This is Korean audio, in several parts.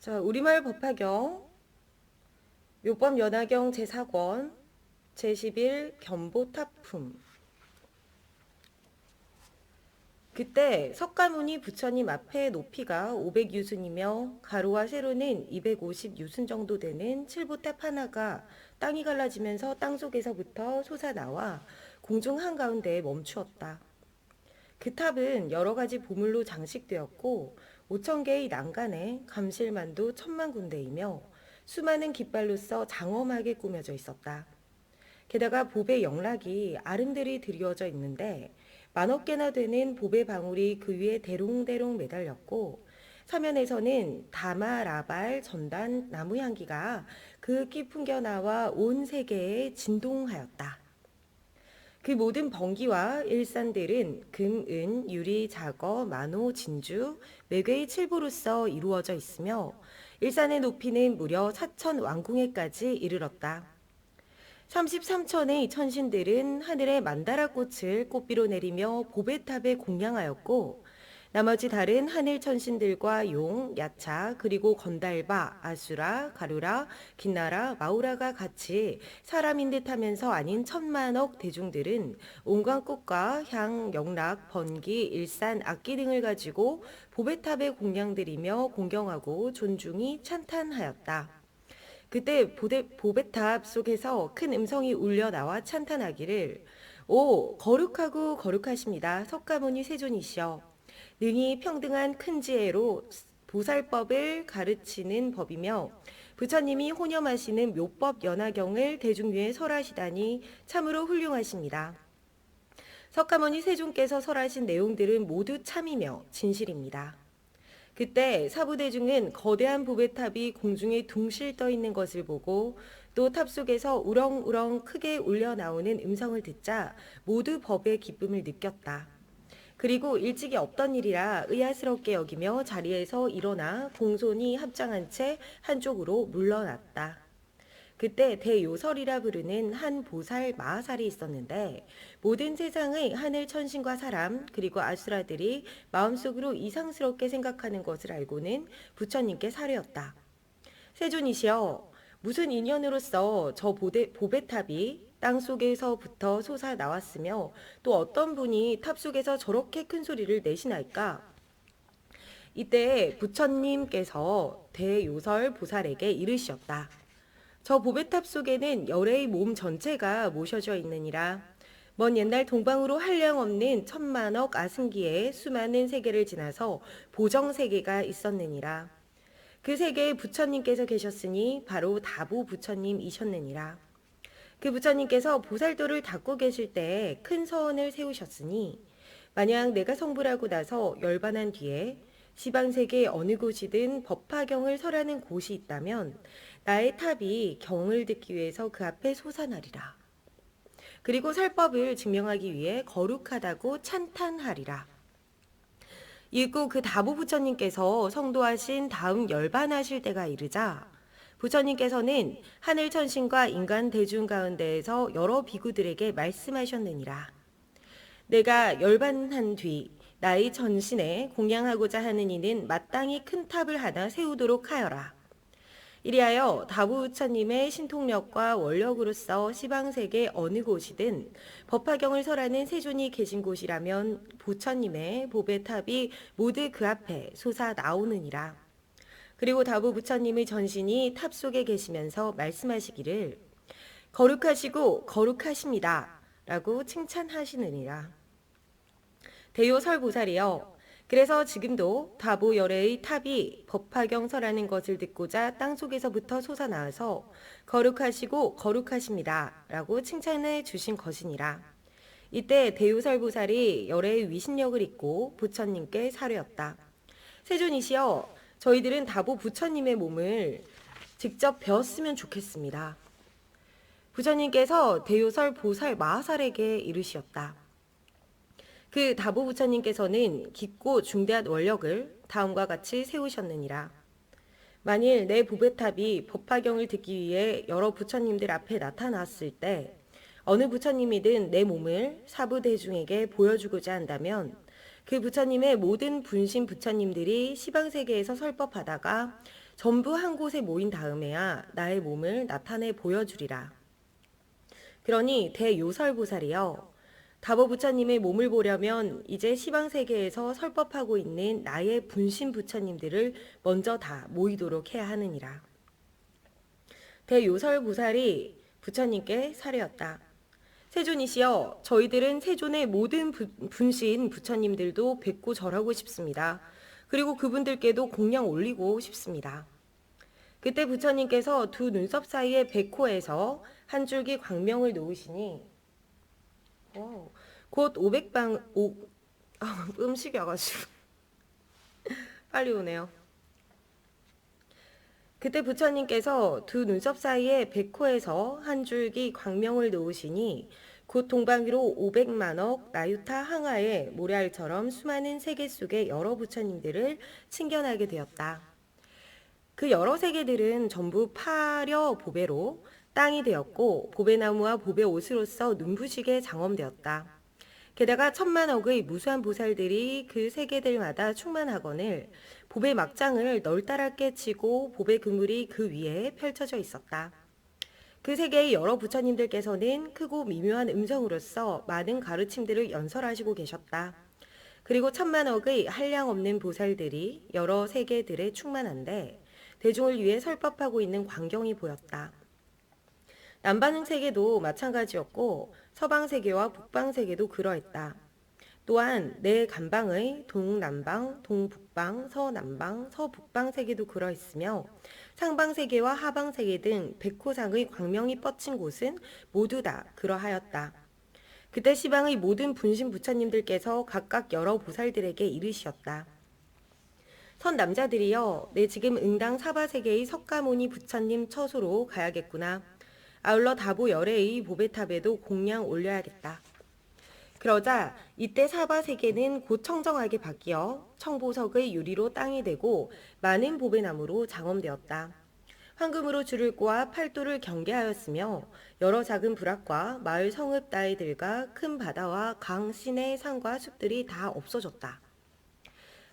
자, 우리말 법화경. 묘법 연화경 제4권. 제11 견보타품. 그때 석가모니 부처님 앞에 높이가 500유순이며 가로와 세로는 250유순 정도 되는 칠보탑 하나가 땅이 갈라지면서 땅 속에서부터 솟아나와 공중 한가운데에 멈추었다. 그 탑은 여러 가지 보물로 장식되었고 5천 개의 난간에 감실만도 천만 군데이며 수많은 깃발로써 장엄하게 꾸며져 있었다. 게다가 보배 영락이 아름드리 드리워져 있는데 만억 개나 되는 보배 방울이 그 위에 대롱대롱 매달렸고 서면에서는 다마, 라발, 전단, 나무 향기가 그윽기 풍겨나와 온 세계에 진동하였다. 그 모든 번기와 일산들은 금, 은, 유리, 자거, 만호, 진주, 매개의 칠보로서 이루어져 있으며 일산의 높이는 무려 사천 왕궁에까지 이르렀다. 33천의 천신들은 하늘에 만다라 꽃을 꽃비로 내리며 보배탑에 공양하였고 나머지 다른 하늘 천신들과 용, 야차, 그리고 건달바, 아수라, 가루라, 긴나라, 마우라가 같이 사람인 듯 하면서 아닌 천만억 대중들은 온갖 꽃과 향, 영락, 번기, 일산, 악기 등을 가지고 보배탑에 공양드리며 공경하고 존중이 찬탄하였다. 그때 보대, 보배탑 속에서 큰 음성이 울려 나와 찬탄하기를 오 거룩하고 거룩하십니다. 석가모니 세존이시여 능히 평등한 큰 지혜로 보살법을 가르치는 법이며 부처님이 혼념하시는 묘법 연화경을 대중 위에 설하시다니 참으로 훌륭하십니다. 석가모니 세존께서 설하신 내용들은 모두 참이며 진실입니다. 그때 사부대중은 거대한 보배탑이 공중에 둥실 떠 있는 것을 보고 또 탑 속에서 우렁우렁 크게 울려 나오는 음성을 듣자 모두 법의 기쁨을 느꼈다. 그리고 일찍이 없던 일이라 의아스럽게 여기며 자리에서 일어나 공손히 합장한 채 한쪽으로 물러났다. 그때 대요설이라 부르는 한 보살 마하살이 있었는데 모든 세상의 하늘 천신과 사람 그리고 아수라들이 마음속으로 이상스럽게 생각하는 것을 알고는 부처님께 사려였다. 세존이시여 무슨 인연으로서 저 보배, 보배탑이 땅 속에서부터 솟아 나왔으며 또 어떤 분이 탑 속에서 저렇게 큰 소리를 내시나이까? 이때 부처님께서 대요설 보살에게 이르셨다. 저 보배탑 속에는 열의 몸 전체가 모셔져 있느니라. 먼 옛날 동방으로 한량 없는 천만억 아승기에 수많은 세계를 지나서 보정 세계가 있었느니라. 그 세계에 부처님께서 계셨으니 바로 다보 부처님이셨느니라. 그 부처님께서 보살도를 닦고 계실 때 큰 서원을 세우셨으니 만약 내가 성불하고 나서 열반한 뒤에 시방세계 어느 곳이든 법화경을 설하는 곳이 있다면 나의 탑이 경을 듣기 위해서 그 앞에 솟아나리라. 그리고 설법을 증명하기 위해 거룩하다고 찬탄하리라. 읽고 그 다보 부처님께서 성도하신 다음 열반하실 때가 이르자 부처님께서는 하늘 천신과 인간 대중 가운데에서 여러 비구들에게 말씀하셨느니라. 내가 열반한 뒤 나의 전신에 공양하고자 하는 이는 마땅히 큰 탑을 하나 세우도록 하여라. 이리하여 다부처님의 신통력과 원력으로서 시방세계 어느 곳이든 법화경을 설하는 세존이 계신 곳이라면 부처님의 보배탑이 모두 그 앞에 솟아 나오느니라. 그리고 다부 부처님의 전신이 탑 속에 계시면서 말씀하시기를 거룩하시고 거룩하십니다. 라고 칭찬하시느니라. 대요설보살이여 그래서 지금도 다보 열애의 탑이 법화경설하는 것을 듣고자 땅속에서부터 솟아나와서 거룩하시고 거룩하십니다. 라고 칭찬해 주신 것이니라. 이때 대유설보살이 열애의 위신력을 입고 부처님께 사뢰었다. 세존이시여 저희들은 다보 부처님의 몸을 직접 배웠으면 좋겠습니다. 부처님께서 대요설 보살 마하살에게 이르시었다. 그 다보 부처님께서는 깊고 중대한 원력을 다음과 같이 세우셨느니라. 만일 내 보배탑이 법화경을 듣기 위해 여러 부처님들 앞에 나타났을 때 어느 부처님이든 내 몸을 사부 대중에게 보여주고자 한다면 그 부처님의 모든 분신 부처님들이 시방 세계에서 설법하다가 전부 한 곳에 모인 다음에야 나의 몸을 나타내 보여주리라. 그러니 대요설보살이여 다보 부처님의 몸을 보려면 이제 시방 세계에서 설법하고 있는 나의 분신 부처님들을 먼저 다 모이도록 해야 하느니라. 대요설보살이 부처님께 사례였다. 세존이시여, 저희들은 세존의 모든 부- 분신 부처님들도 뵙고 절하고 싶습니다. 그리고 그분들께도 공양 올리고 싶습니다. 그때 부처님께서 두 눈썹 사이의 백호에서 한 줄기 광명을 놓으시니 와우, 곧 500방 오 아, 음식이 와가지고 빨리 오네요. 그때 부처님께서 두 눈썹 사이에 백호에서 한 줄기 광명을 놓으시니 곧 동방위로 500만억 나유타 항아의 모래알처럼 수많은 세계 속의 여러 부처님들을 친견하게 되었다. 그 여러 세계들은 전부 파려 보배로 땅이 되었고 보배나무와 보배 옷으로서 눈부시게 장엄되었다. 게다가 천만억의 무수한 보살들이 그 세계들마다 충만하거늘 보배 막장을 널따랗게 치고 보배 그물이 그 위에 펼쳐져 있었다. 그 세계의 여러 부처님들께서는 크고 미묘한 음성으로서 많은 가르침들을 연설하시고 계셨다. 그리고 천만억의 한량 없는 보살들이 여러 세계들에 충만한데 대중을 위해 설법하고 있는 광경이 보였다. 남방 세계도 마찬가지였고 서방 세계와 북방 세계도 그러했다. 또한 내 간방의 동남방, 동북방, 서남방, 서북방 세계도 그러했으며 상방 세계와 하방 세계 등 백호상의 광명이 뻗친 곳은 모두 다 그러하였다. 그때 시방의 모든 분신 부처님들께서 각각 여러 보살들에게 이르시었다. 선 남자들이여, 내 지금 응당 사바세계의 석가모니 부처님 처소로 가야겠구나. 아울러 다보 열애의 보배탑에도 공양 올려야겠다. 그러자 이때 사바 세계는 곧 청정하게 바뀌어 청보석의 유리로 땅이 되고 많은 보배나무로 장엄되었다. 황금으로 줄을 꼬아 팔도를 경계하였으며 여러 작은 부락과 마을 성읍 따위들과 큰 바다와 강, 시내, 산과 숲들이 다 없어졌다.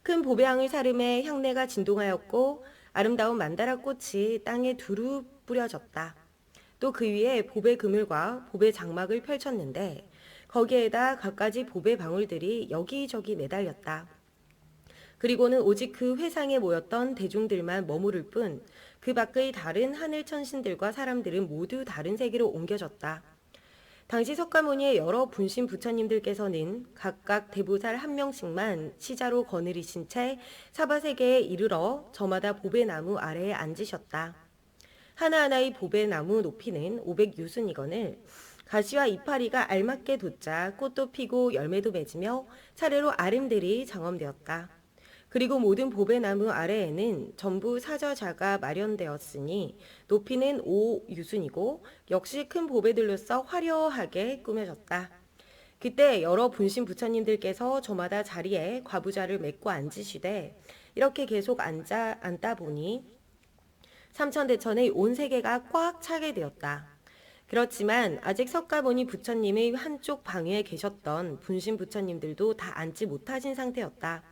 큰 보배향을 사름에 향내가 진동하였고 아름다운 만다라 꽃이 땅에 두루 뿌려졌다. 또 그 위에 보배 그물과 보배 장막을 펼쳤는데 거기에다 갖가지 보배 방울들이 여기저기 매달렸다. 그리고는 오직 그 회상에 모였던 대중들만 머무를 뿐 그 밖의 다른 하늘 천신들과 사람들은 모두 다른 세계로 옮겨졌다. 당시 석가모니의 여러 분신 부처님들께서는 각각 대보살 한 명씩만 시자로 거느리신 채 사바 세계에 이르러 저마다 보배나무 아래에 앉으셨다. 하나하나의 보배 나무 높이는 500유순이거늘 가시와 이파리가 알맞게 돋자 꽃도 피고 열매도 맺으며 차례로 아름들이 장엄되었다. 그리고 모든 보배나무 아래에는 전부 사저자가 마련되었으니 높이는 5유순이고 역시 큰 보배들로서 화려하게 꾸며졌다. 그때 여러 분신 부처님들께서 저마다 자리에 과부자를 맺고 앉으시되 이렇게 계속 앉아 앉다 보니 삼천대천의 온 세계가 꽉 차게 되었다. 그렇지만 아직 석가모니 부처님의 한쪽 방에 계셨던 분신 부처님들도 다 앉지 못하신 상태였다.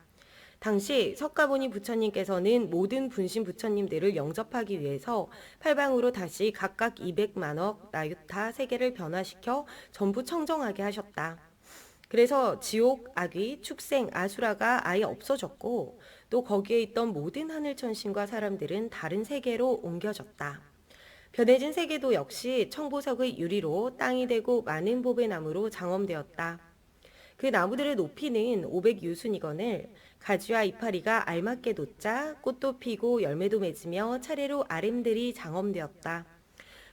당시 석가모니 부처님께서는 모든 분신 부처님들을 영접하기 위해서 팔방으로 다시 각각 200만억 나유타 세계를 변화시켜 전부 청정하게 하셨다. 그래서 지옥, 악귀, 축생, 아수라가 아예 없어졌고 또 거기에 있던 모든 하늘 천신과 사람들은 다른 세계로 옮겨졌다. 변해진 세계도 역시 청보석의 유리로 땅이 되고 많은 보배 나무로 장엄되었다. 그 나무들의 높이는 500유순이거늘 가지와 이파리가 알맞게 돋자 꽃도 피고 열매도 맺으며 차례로 아름들이 장엄되었다.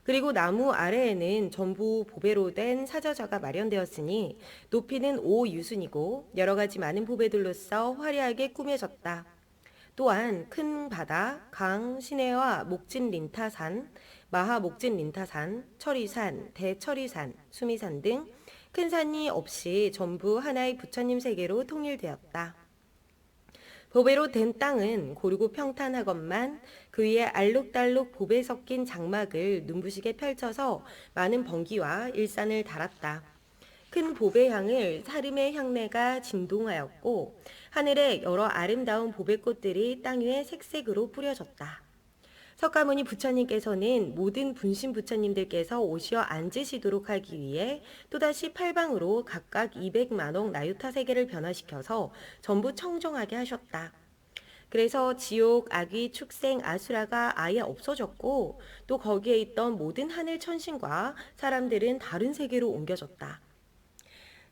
그리고 나무 아래에는 전부 보배로 된 사저자가 마련되었으니 높이는 5유순이고 여러 가지 많은 보배들로서 화려하게 꾸며졌다. 또한 큰 바다, 강, 시내와 목진 린타산, 마하 목진 린타산, 철이산, 대철이산, 수미산 등 큰 산이 없이 전부 하나의 부처님 세계로 통일되었다. 보배로 된 땅은 고르고 평탄하건만 그 위에 알록달록 보배 섞인 장막을 눈부시게 펼쳐서 많은 번기와 일산을 달았다. 큰 보배향을 사름의 향내가 진동하였고 하늘에 여러 아름다운 보배꽃들이 땅 위에 색색으로 뿌려졌다. 석가모니 부처님께서는 모든 분신 부처님들께서 오시어 앉으시도록 하기 위해 또다시 팔방으로 각각 200만억 나유타 세계를 변화시켜서 전부 청정하게 하셨다. 그래서 지옥, 악귀, 축생, 아수라가 아예 없어졌고 또 거기에 있던 모든 하늘 천신과 사람들은 다른 세계로 옮겨졌다.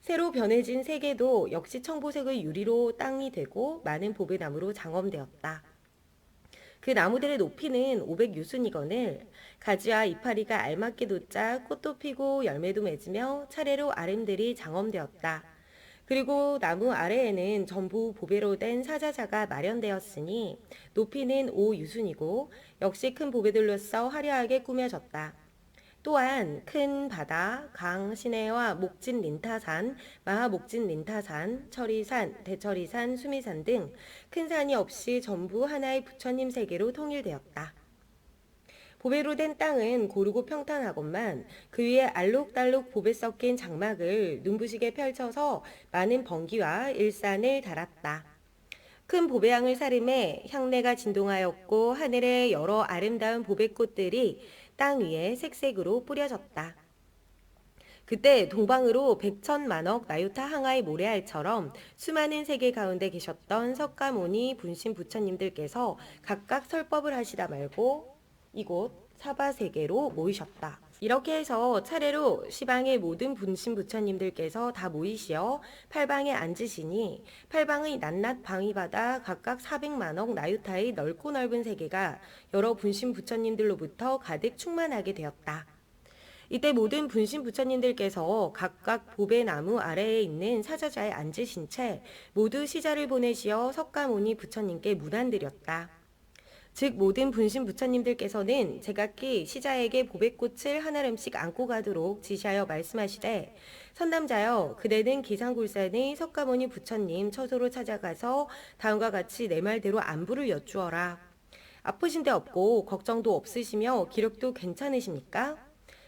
새로 변해진 세계도 역시 청보색의 유리로 땅이 되고 많은 보배나무로 장엄되었다. 그 나무들의 높이는 500유순이거늘 가지와 이파리가 알맞게 돋자 꽃도 피고 열매도 맺으며 차례로 아름들이 장엄되었다. 그리고 나무 아래에는 전부 보배로 된 사자자가 마련되었으니 높이는 5유순이고 역시 큰 보배들로서 화려하게 꾸며졌다. 또한 큰 바다, 강, 시내와 목진 린타산, 마하목진 린타산, 철이산, 대철이산, 수미산 등 큰 산이 없이 전부 하나의 부처님 세계로 통일되었다. 보배로 된 땅은 고르고 평탄하건만 그 위에 알록달록 보배 섞인 장막을 눈부시게 펼쳐서 많은 번기와 일산을 달았다. 큰 보배향을 사름에 향내가 진동하였고 하늘에 여러 아름다운 보배꽃들이 땅 위에 색색으로 뿌려졌다. 그때 동방으로 백천만억 나유타 항아의 모래알처럼 수많은 세계 가운데 계셨던 석가모니 분신 부처님들께서 각각 설법을 하시다 말고 이곳 사바세계로 모이셨다. 이렇게 해서 차례로 시방의 모든 분신 부처님들께서 다 모이시어 팔방에 앉으시니 팔방의 낱낱 방위바다 각각 400만억 나유타의 넓고 넓은 세계가 여러 분신 부처님들로부터 가득 충만하게 되었다. 이때 모든 분신 부처님들께서 각각 보배나무 아래에 있는 사자자에 앉으신 채 모두 시자를 보내시어 석가모니 부처님께 문안드렸다. 즉 모든 분신 부처님들께서는 제각기 시자에게 보배꽃을 한 알음씩 안고 가도록 지시하여 말씀하시되 선남자여 그대는 기상굴산의 석가모니 부처님 처소로 찾아가서 다음과 같이 내 말대로 안부를 여쭈어라. 아프신 데 없고 걱정도 없으시며 기력도 괜찮으십니까?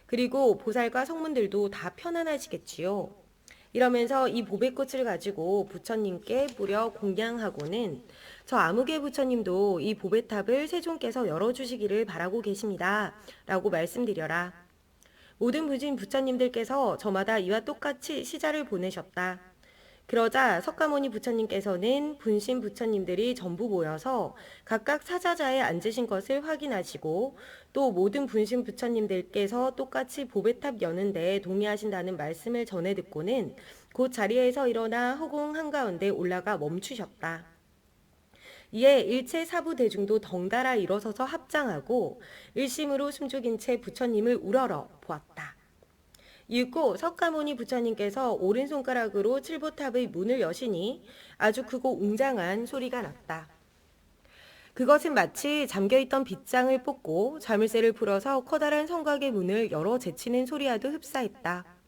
그리고 보살과 성문들도 다 편안하시겠지요. 이러면서 이 보배꽃을 가지고 부처님께 뿌려 공양하고는 저 아무개 부처님도 이 보배탑을 세종께서 열어주시기를 바라고 계십니다. 라고 말씀드려라. 모든 부진 부처님들께서 저마다 이와 똑같이 시자를 보내셨다. 그러자 석가모니 부처님께서는 분신 부처님들이 전부 모여서 각각 사자자에 앉으신 것을 확인하시고 또 모든 분신 부처님들께서 똑같이 보배탑 여는데 동의하신다는 말씀을 전해 듣고는 곧 자리에서 일어나 허공 한가운데 올라가 멈추셨다. 이에 일체 사부 대중도 덩달아 일어서서 합장하고 일심으로 숨죽인 채 부처님을 우러러 보았다. 이윽고 석가모니 부처님께서 오른손가락으로 칠보탑의 문을 여시니 아주 크고 웅장한 소리가 났다. 그것은 마치 잠겨있던 빗장을 뽑고 자물쇠를 풀어서 커다란 성곽의 문을 열어 제치는 소리와도 흡사했다.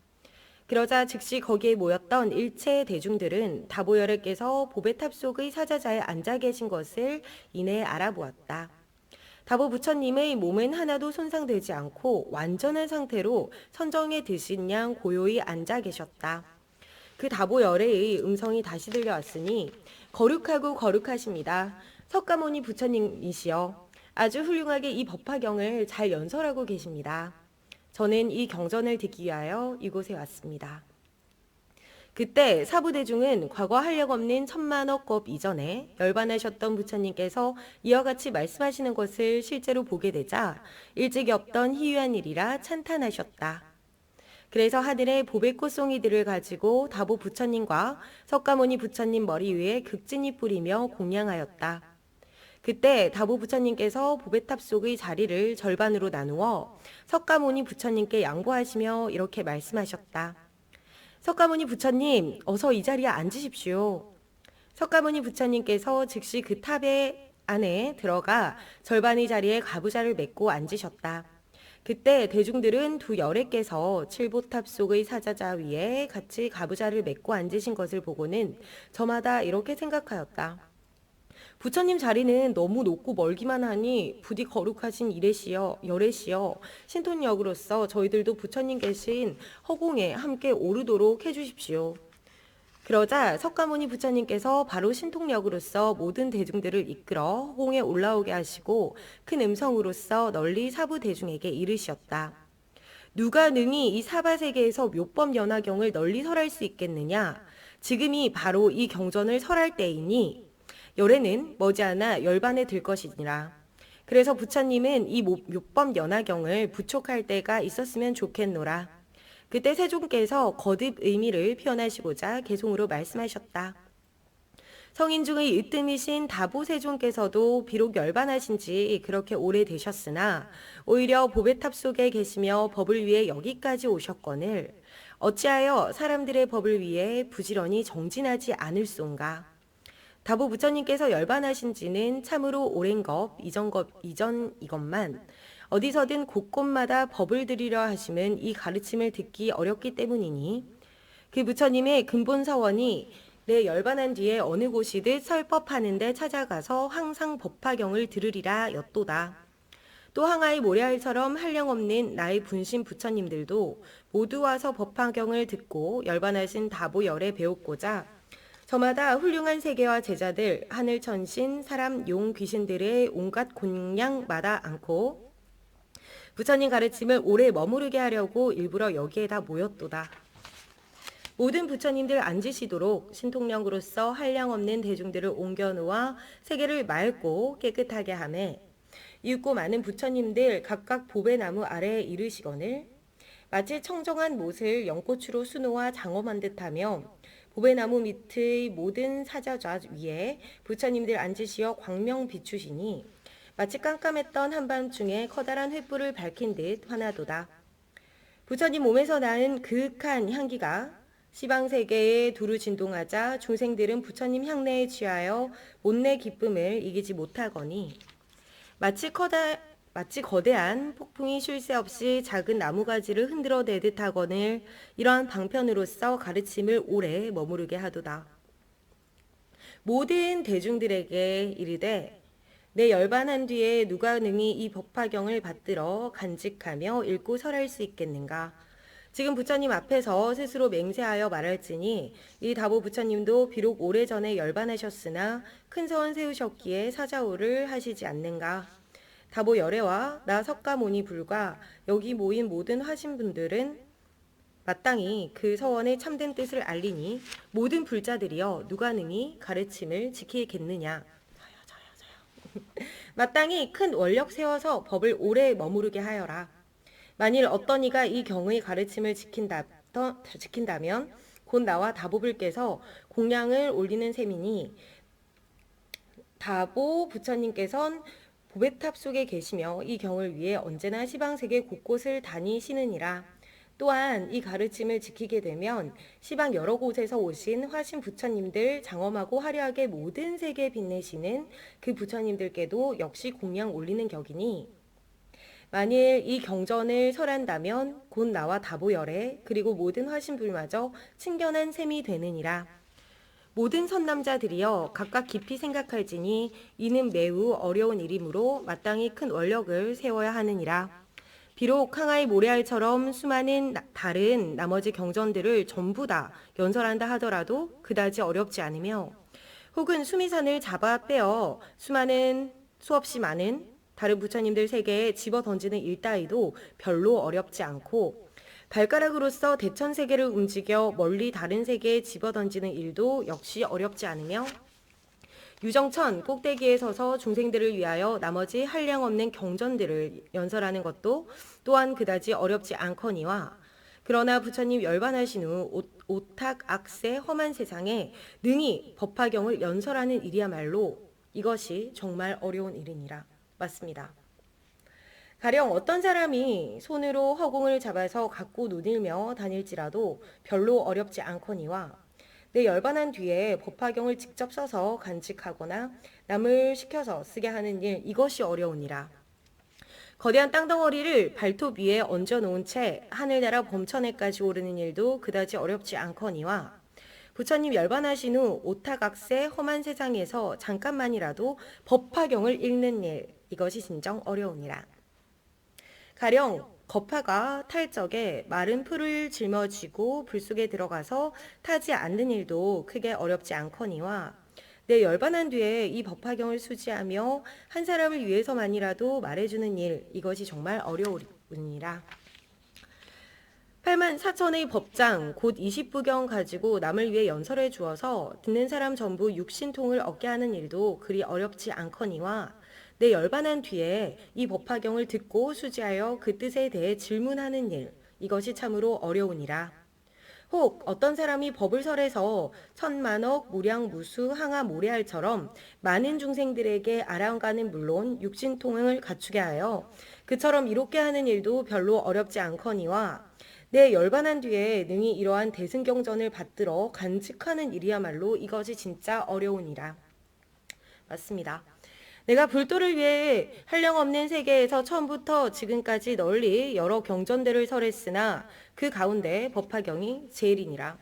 그러자 즉시 거기에 모였던 일체 대중들은 다보열에께서 보배탑 속의 사자자에 앉아 계신 것을 이내 알아보았다. 다보 부처님의 몸은 하나도 손상되지 않고 완전한 상태로 선정에 드신 양 고요히 앉아 계셨다. 그 다보 열애의 음성이 다시 들려왔으니 거룩하고 거룩하십니다. 석가모니 부처님이시여 아주 훌륭하게 이 법화경을 잘 연설하고 계십니다. 저는 이 경전을 듣기 위하여 이곳에 왔습니다. 그때 사부대중은 과거 한력 없는 천만억 겁 이전에 열반하셨던 부처님께서 이와 같이 말씀하시는 것을 실제로 보게 되자 일찍이 없던 희유한 일이라 찬탄하셨다. 그래서 하늘에 보배꽃송이들을 가지고 다보 부처님과 석가모니 부처님 머리 위에 극진히 뿌리며 공양하였다. 그때 다보 부처님께서 보배탑 속의 자리를 절반으로 나누어 석가모니 부처님께 양보하시며 이렇게 말씀하셨다. 석가모니 부처님, 어서 이 자리에 앉으십시오. 석가모니 부처님께서 즉시 그 탑의 안에 들어가 절반의 자리에 가부좌를 맺고 앉으셨다. 그때 대중들은 두 열애께서 칠보탑 속의 사자자 위에 같이 가부좌를 맺고 앉으신 것을 보고는 저마다 이렇게 생각하였다. 부처님 자리는 너무 높고 멀기만 하니 부디 거룩하신 이래시여 열애시여 신톤역으로서 저희들도 부처님 계신 허공에 함께 오르도록 해주십시오. 그러자 석가모니 부처님께서 바로 신통력으로서 모든 대중들을 이끌어 홍에 올라오게 하시고 큰 음성으로서 널리 사부 대중에게 이르시었다. 누가 능히 이 사바 세계에서 묘법 연화경을 널리 설할 수 있겠느냐? 지금이 바로 이 경전을 설할 때이니 열에는 머지않아 열반에 들 것이니라. 그래서 부처님은 이 모- 묘법 연화경을 부촉할 때가 있었으면 좋겠노라. 그때 세종께서 거듭 의미를 표현하시고자 개송으로 말씀하셨다. 성인 중의 으뜸이신 다보 세종께서도 비록 열반하신 지 그렇게 오래 되셨으나 오히려 보배탑 속에 계시며 법을 위해 여기까지 오셨거늘 어찌하여 사람들의 법을 위해 부지런히 정진하지 않을소인가? 다보 부처님께서 열반하신 지는 참으로 오랜 것, 이전 것, 이전 이것만 어디서든 곳곳마다 법을 들이려 하심은 이 가르침을 듣기 어렵기 때문이니 그 부처님의 근본 사원이 내 열반한 뒤에 어느 곳이듯 설법하는데 찾아가서 항상 법화경을 들으리라 였도다. 또 항아의 모래알처럼 한량 없는 나의 분신 부처님들도 모두 와서 법화경을 듣고 열반하신 다보열에 배웠고자 저마다 훌륭한 세계와 제자들, 하늘 천신, 사람, 용, 귀신들의 온갖 곤양마다 않고 부처님 가르침을 오래 머무르게 하려고 일부러 여기에다 모였도다. 모든 부처님들 앉으시도록 신통령으로서 한량 없는 대중들을 옮겨놓아 세계를 맑고 깨끗하게 하매 이윽고 많은 부처님들 각각 보배나무 아래에 이르시거늘 마치 청정한 못을 연꽃으로 수놓아 장엄한 듯하며 보배나무 밑의 모든 사자좌 위에 부처님들 앉으시어 광명 비추시니 마치 깜깜했던 한밤중에 커다란 횃불을 밝힌 듯 환하도다. 부처님 몸에서 나는 그윽한 향기가 시방 세계에 두루 진동하자 중생들은 부처님 향내에 취하여 못내 기쁨을 이기지 못하거니 마치 커다 마치 거대한 폭풍이 쉴 새 없이 작은 나무가지를 흔들어 내듯 하거늘 이러한 방편으로서 가르침을 오래 머무르게 하도다. 모든 대중들에게 이르되 내 열반한 뒤에 누가 능히 이 법화경을 받들어 간직하며 읽고 설할 수 있겠는가? 지금 부처님 앞에서 스스로 맹세하여 말할지니 이 다보 부처님도 비록 오래전에 열반하셨으나 큰 서원 세우셨기에 사자오를 하시지 않는가? 다보 열애와 나 석가모니 불과 여기 모인 모든 하신분들은 마땅히 그 서원의 참된 뜻을 알리니 모든 불자들이여 누가 능히 가르침을 지키겠느냐? 마땅히 큰 원력 세워서 법을 오래 머무르게 하여라. 만일 어떤 이가 이 경의 가르침을 지킨다, 더- 지킨다면 곧 나와 다보를 깨서 공양을 올리는 셈이니 다보 부처님께선 보배탑 속에 계시며 이 경을 위해 언제나 시방세계 곳곳을 다니시느니라. 또한 이 가르침을 지키게 되면 시방 여러 곳에서 오신 화신 부처님들 장엄하고 화려하게 모든 세계에 빛내시는 그 부처님들께도 역시 공양 올리는 격이니 만일 이 경전을 설한다면 곧 나와 다보열에 그리고 모든 화신불마저 친견한 셈이 되느니라. 모든 선남자들이여 각각 깊이 생각할지니 이는 매우 어려운 일이므로 마땅히 큰 원력을 세워야 하느니라. 비록 항아의 모래알처럼 수많은 나- 다른 나머지 경전들을 전부 다 연설한다 하더라도 그다지 어렵지 않으며 혹은 수미산을 잡아 빼어 수많은 수없이 많은 다른 부처님들 세계에 집어 던지는 일 따위도 별로 어렵지 않고 발가락으로서 대천 세계를 움직여 멀리 다른 세계에 집어 던지는 일도 역시 어렵지 않으며 유정천 꼭대기에 서서 중생들을 위하여 나머지 한량 없는 경전들을 연설하는 것도 또한 그다지 어렵지 않거니와 그러나 부처님 열반하신 후 오- 오탁 악세 험한 세상에 능히 법화경을 연설하는 일이야말로 이것이 정말 어려운 일이니라 맞습니다. 가령 어떤 사람이 손으로 허공을 잡아서 갖고 누들며 다닐지라도 별로 어렵지 않거니와 내 열반한 뒤에 법화경을 직접 써서 간직하거나 남을 시켜서 쓰게 하는 일 이것이 어려우니라. 거대한 땅덩어리를 발톱 위에 얹어 놓은 채 하늘나라 범천에까지 오르는 일도 그다지 어렵지 않거니와 부처님 열반하신 후 오타각세 험한 세상에서 잠깐만이라도 법화경을 읽는 일 이것이 진정 어려우니라. 가령 거파가 탈 적에 마른 풀을 짊어지고 불 속에 들어가서 타지 않는 일도 크게 어렵지 않거니와 내 열반한 뒤에 이 법화경을 수지하며 한 사람을 위해서만이라도 말해주는 일 이것이 정말 어려우니라. 8만 4천의 법장 곧 20부경 가지고 남을 위해 연설해 주어서 듣는 사람 전부 육신통을 얻게 하는 일도 그리 어렵지 않거니와 내 열반한 뒤에 이 법화경을 듣고 수지하여 그 뜻에 대해 질문하는 일 이것이 참으로 어려우니라. 혹 어떤 사람이 법을 설해서 천만억 무량무수 항하 모래알처럼 많은 중생들에게 아랑가는 물론 육신통을 갖추게 하여 그처럼 이롭게 하는 일도 별로 어렵지 않거니와 내 열반한 뒤에 능히 이러한 대승경전을 받들어 간직하는 일이야말로 이것이 진짜 어려우니라. 맞습니다. 내가 불도를 위해 한량없는 세계에서 처음부터 지금까지 널리 여러 경전들을 설했으나 그 가운데 법화경이 제일이니라.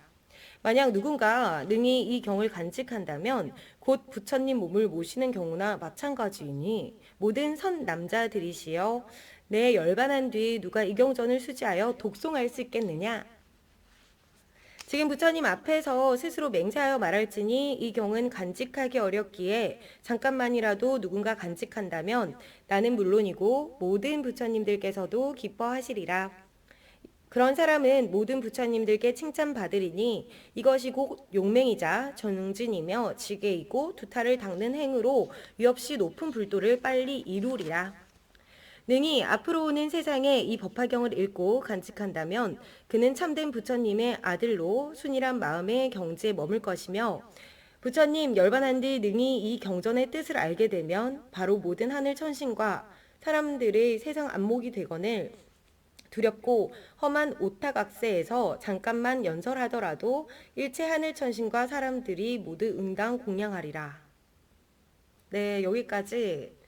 만약 누군가 능히 이 경을 간직한다면 곧 부처님 몸을 모시는 경우나 마찬가지이니 모든 선 남자들이시여 내 열반한 뒤 누가 이 경전을 수지하여 독송할 수 있겠느냐? 지금 부처님 앞에서 스스로 맹세하여 말할지니 이 경은 간직하기 어렵기에 잠깐만이라도 누군가 간직한다면 나는 물론이고 모든 부처님들께서도 기뻐하시리라. 그런 사람은 모든 부처님들께 칭찬받으리니 이것이 곧 용맹이자 전응진이며 지게이고 두타를 닦는 행으로 위없이 높은 불도를 빨리 이루리라. 능히 앞으로 오는 세상에 이 법화경을 읽고 간직한다면 그는 참된 부처님의 아들로 순이란 마음의 경지에 머물 것이며 부처님 열반한 뒤 능히 이 경전의 뜻을 알게 되면 바로 모든 하늘 천신과 사람들의 세상 안목이 되거늘 두렵고 험한 오타각세에서 잠깐만 연설하더라도 일체 하늘 천신과 사람들이 모두 응당 공양하리라. 네, 여기까지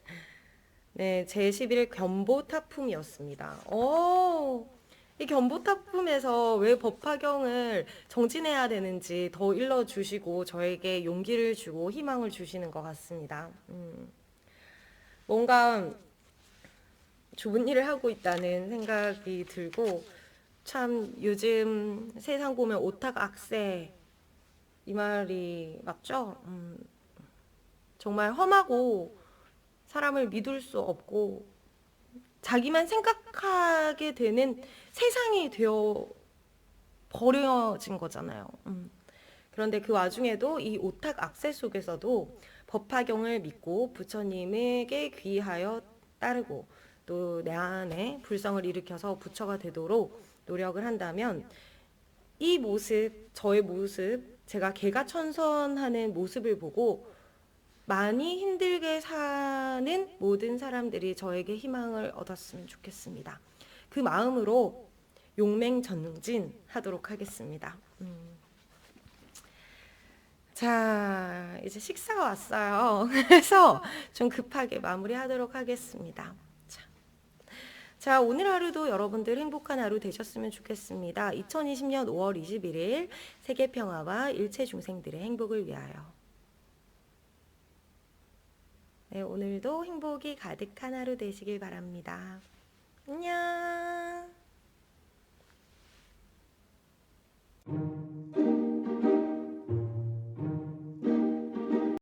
네, 제11일 견보 타품이었습니다. 오, 이 견보 타품에서 왜 법화경을 정진해야 되는지 더 일러주시고 저에게 용기를 주고 희망을 주시는 것 같습니다. 음, 뭔가 좋은 일을 하고 있다는 생각이 들고 참 요즘 세상 보면 오탁 악세 이 말이 맞죠? 음, 정말 험하고 사람을 믿을 수 없고 자기만 생각하게 되는 세상이 되어 버려진 거잖아요. 음. 그런데 그 와중에도 이 오탁 악세 속에서도 법화경을 믿고 부처님에게 귀하여 따르고 또 내 안에 불성을 일으켜서 부처가 되도록 노력을 한다면 이 모습, 저의 모습, 제가 개가 천선하는 모습을 보고 많이 힘들게 사는 모든 사람들이 저에게 희망을 얻었으면 좋겠습니다. 그 마음으로 용맹전능진 하도록 하겠습니다. 음. 자, 이제 식사가 왔어요. 그래서 좀 급하게 마무리하도록 하겠습니다. 자, 자, 오늘 하루도 여러분들 행복한 하루 되셨으면 좋겠습니다. 2020년 5월 21일 세계 평화와 일체 중생들의 행복을 위하여. 네, 오늘도 행복이 가득한 하루 되시길 바랍니다. 안녕.